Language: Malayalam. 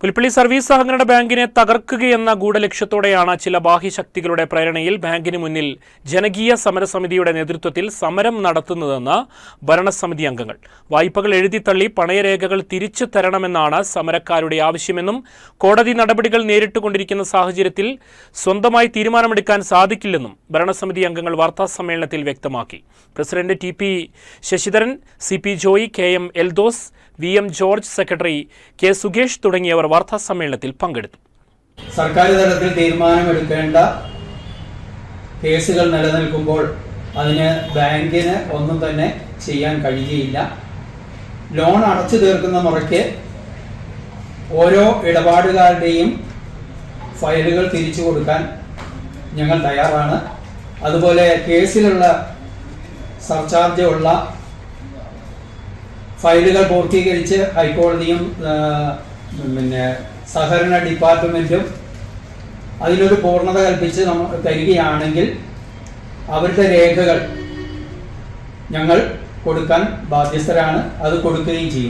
പുൽപ്പള്ളി സർവീസ് സഹകരണ ബാങ്കിനെ തകർക്കുകയെന്ന ഗൂഢലക്ഷ്യത്തോടെയാണ് ചില ബാഹ്യശക്തികളുടെ പ്രേരണയിൽ ബാങ്കിന് മുന്നിൽ ജനകീയ സമരസമിതിയുടെ നേതൃത്വത്തിൽ സമരം നടത്തുന്നതെന്ന് ഭരണസമിതി അംഗങ്ങൾ. വായ്പകൾ എഴുതിത്തള്ളി പണയരേഖകൾ തിരിച്ചു തരണമെന്നാണ് സമരക്കാരുടെ ആവശ്യമെന്നും കോടതി നടപടികൾ നേരിട്ടുകൊണ്ടിരിക്കുന്ന സാഹചര്യത്തിൽ സ്വന്തമായി തീരുമാനമെടുക്കാൻ സാധിക്കില്ലെന്നും ഭരണസമിതി അംഗങ്ങൾ വാർത്താസമ്മേളനത്തിൽ വ്യക്തമാക്കി. President T P Sasidharan C P Joy K M Eldhose V M George secretary K Sukesh തുടങ്ങിയവർ വാർത്താസമ്മേളനത്തിൽ പങ്കെടുത്തു. സർക്കാർ തലത്തിൽ തീരുമാനമെടുക്കേണ്ട കേസുകൾ നിലനിൽക്കുമ്പോൾ അതിന് ബാങ്കിന് ഒന്നും തന്നെ ചെയ്യാൻ കഴിയുകയില്ല. ലോൺ അടച്ചു തീർക്കുന്ന മുറയ്ക്ക് ഓരോ ഇടപാടുകാരുടെയും ഫയലുകൾ തിരിച്ചു കൊടുക്കാൻ ഞങ്ങൾ തയ്യാറാണ്. അതുപോലെ കേസിലുള്ള സർചാർജ് ഉള്ള ഫയലുകൾ പൂർത്തീകരിച്ച് ഹൈക്കോടതിയും പിന്നെ സഹകരണ ഡിപ്പാർട്ട്മെന്റും അതിനൊരു പൂർണത കൽപ്പിച്ച് നമ്മൾ തരികയാണെങ്കിൽ അവരുടെ രേഖകൾ ഞങ്ങൾ കൊടുക്കാൻ ബാധ്യസ്ഥരാണ്. അത് കൊടുക്കുകയും ചെയ്യും.